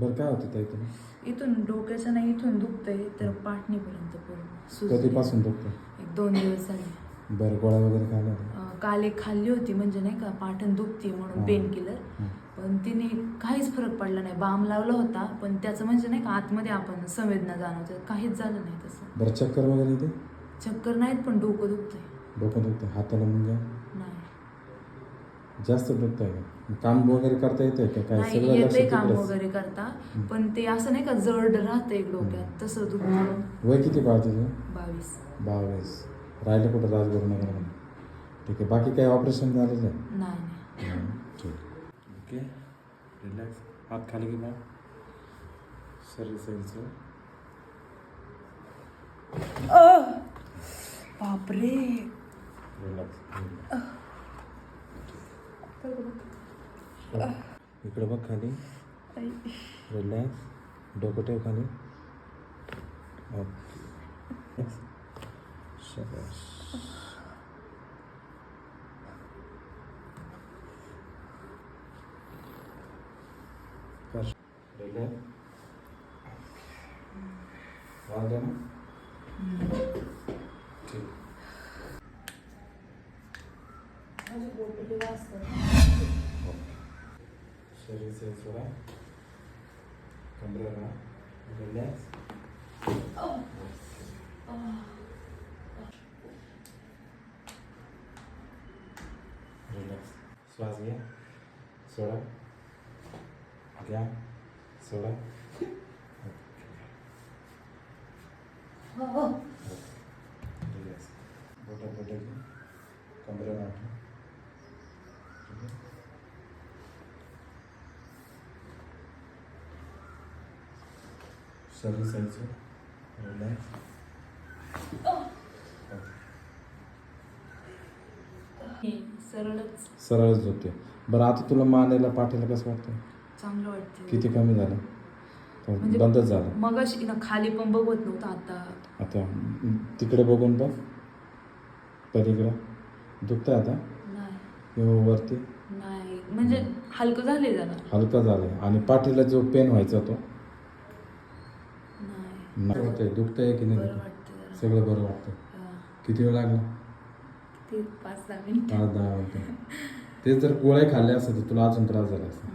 बरं काय होतं ताई तुला इथून डोक्याचं नाही इथून दुखतंय तर पाठणीपर्यंत पूर्ण. कधीपासून दुखतं एक दोन दिवस झाले. बरं गोळ्या वगैरे खायला? अं, काल एक खाल्ली होती म्हणजे नाही का पाठण दुखती म्हणून हा. Painkiller. हं. पण तिने काहीच फरक पडला नाही. बाम लावला होता पण त्याचं म्हणजे नाही का आतमध्ये आपण संवेदना जाणवते. काहीच झालं नाही तसं. बरं चक्कर वगैरे येते? चक्कर नाहीत पण डोकं दुखतंय. डोकं दुखतं हाताला मुंग्या नाही जास्त दुखत आहे का काम वगैरे करता येते का? काय नाही सगळं लक्ष येते काम तिकडेच. वगैरे करता. पण ते असं नाही का जड राहतं एक डोक्यात तसं दुखतं वय किती पाहते तुझं? बावीस. बावीस. राहिलं कुठं राजगुरुनगरमध्ये ठीक आहे बाकी काही ऑपरेशन झालेलं आहे? नाही नाही. ठीक. ओके रिलॅक्स हात खाली घे शरीर सैलचं बापरे! रिलॅक्स इकडे बघ खाली. रिलॅक्स डोकं ठेव खाली. ओके शाबाश कर रिलॅक्स वाजलं ना ठीक शरीर से थोड़ा कमरे में रिलैक्स रिलैक्स श्वास घ्या सोडा घ्या सोडा रिलैक्स बोटा बोटा घ्या कमरे में आठा ठीक है शरीर सैलचं रिलॅक्स सरळच. सरळच होते. बरं आता तुला मानेला पाठीला कसं वाटतं चांगलं वाटतं किती कमी झालं? म्हणजे- बंदच झालं. मग खाली पण बघत नव्हतं आता. आता तिकडे बघून बघ. पलीकडं. दुखतं आता? नाही. किंवा वरती? नाही. म्हणजे हलकं झाले जरा. हलका झालं आणि पाठीला जो पेन व्हायचा तो? होतंय दुखतंय की नाही? दुखत? सगळं बरं वाटतं. किती वेळ लागला? पाच दहा मिनिट. पाच दहा मिनटं. ते जर गोळ्या खाल्ल्या असत्या तर तुला अजून त्रास झाला असता.